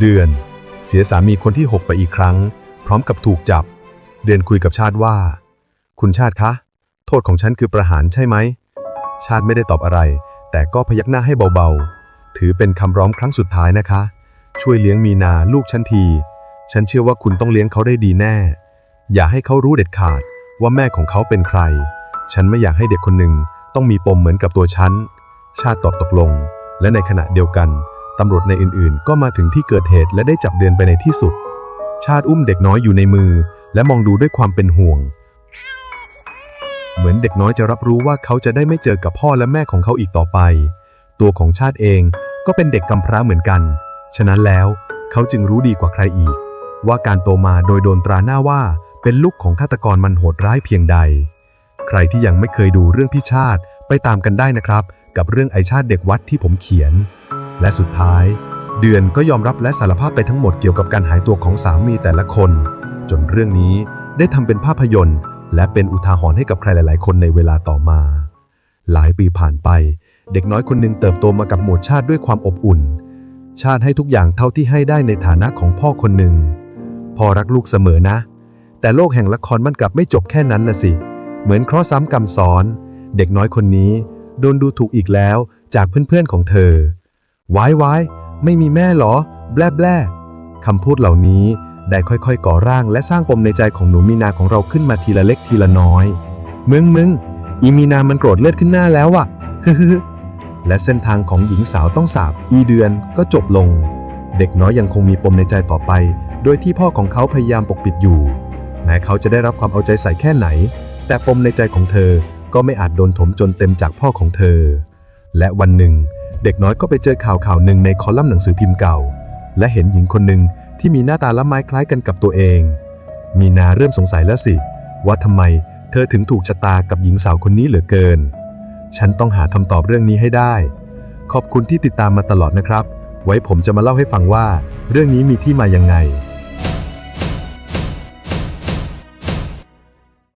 เดือน เสียสามีคนที่ 6 ไปอีกครั้ง พร้อมกับถูกจับ เดือนคุยกับชาติว่า คุณชาติคะ โทษของฉันคือประหารใช่ไหม ชาติไม่ได้ตอบอะไร แต่ก็พยักหน้าให้เบาๆ ถือเป็นคำร้องครั้งสุดท้ายนะคะ ช่วยเลี้ยงมีนาลูกฉันที ฉันเชื่อว่าคุณต้องเลี้ยงเขาได้ดีแน่ อย่าให้เขารู้เด็ดขาดว่าแม่ของเขาเป็นใคร ฉันไม่อยากให้เด็กคนหนึ่งต้องมีปมเหมือนกับตัวฉัน ชาติตอบตกลง และในขณะเดียวกัน ตำรวจในอื่นๆ ก็มาถึงที่เกิดเหตุและได้จับเดือนไปในที่สุด ชาติอุ้มเด็กน้อยอยู่ในมือ และมองดูด้วยความเป็นห่วง เหมือนเด็กน้อยจะรับรู้ว่าเขาจะได้ไม่เจอกับพ่อและแม่ของเขาอีกต่อไป ตัวของชาติเองก็เป็นเด็กกำพร้าเหมือนกัน ฉะนั้นแล้วเขาจึงรู้ดีกว่าใครอีก ว่าการโตมาโดยโดนตราหน้าว่าเป็นลูกของฆาตกรมันโหดร้ายเพียงใด ใครที่ยังไม่เคยดูเรื่องพี่ชาติไปตามกันได้นะครับ กับเรื่องไอชาติเด็กวัดที่ผมเขียน และสุดท้าย เดือนก็ยอมรับและสารภาพไปทั้งหมดเกี่ยวกับการหายตัวของสามีแต่ละคน จนเรื่องนี้ได้ทำเป็นภาพยนตร์ และเป็นอุทาหรณ์ให้กับใครหลาย ๆ คนในเวลาต่อมา หลายปีผ่านไป เด็กน้อยคนหนึ่งเติบโตมากับหมวดชาติด้วยความอบอุ่น ชาติให้ทุกอย่างเท่าที่ให้ได้ในฐานะของพ่อคนหนึ่งพ่อรักลูกเสมอนะ แต่โลกแห่งละครมันกลับไม่จบแค่นั้นนะสิ เหมือนเคราะห์ซ้ำกรรมซ้อน เด็กน้อยคนนี้โดนดูถูกอีกแล้วจากเพื่อนๆของเธอ วายวายไม่มีแม่เหรอ แบลแบลคำพูดเหล่านี้ได้ค่อยๆ ก่อร่างและสร้างปมในใจของหนูมีนาของเราขึ้นมาทีละเล็กทีละน้อย มึงมึงอีมีนามันโกรธเลือดขึ้นหน้าแล้วอะฮึฮึและเส้นทางของหญิงสาวต้องสาบอีเดือนก็จบลง เด็กน้อยยังคงมีปมในใจต่อไป โดยที่พ่อของเขาพยายามปกปิดอยู่ แม้เขาจะได้รับความเอาใจใส่แค่ไหน แต่ปมในใจของเธอก็ไม่อาจโดนถมจนเต็มจากพ่อของเธอ และวันหนึ่ง เด็กน้อยก็ไปเจอข่าวข่าวหนึ่งในคอลัมน์หนังสือพิมพ์เก่า และเห็นหญิงคนหนึ่งที่มีหน้าตาละไม้คล้ายกันกับตัวเอง มีนาเริ่มสงสัยแล้วสิ ว่าทำไมเธอถึงถูกชะตากับหญิงสาวคนนี้เหลือเกิน ฉันต้องหาคำตอบเรื่องนี้ให้ได้ ขอบคุณที่ติดตามมาตลอดนะครับ ไว้ผมจะมาเล่าให้ฟังว่า เรื่องนี้มีที่มายังไง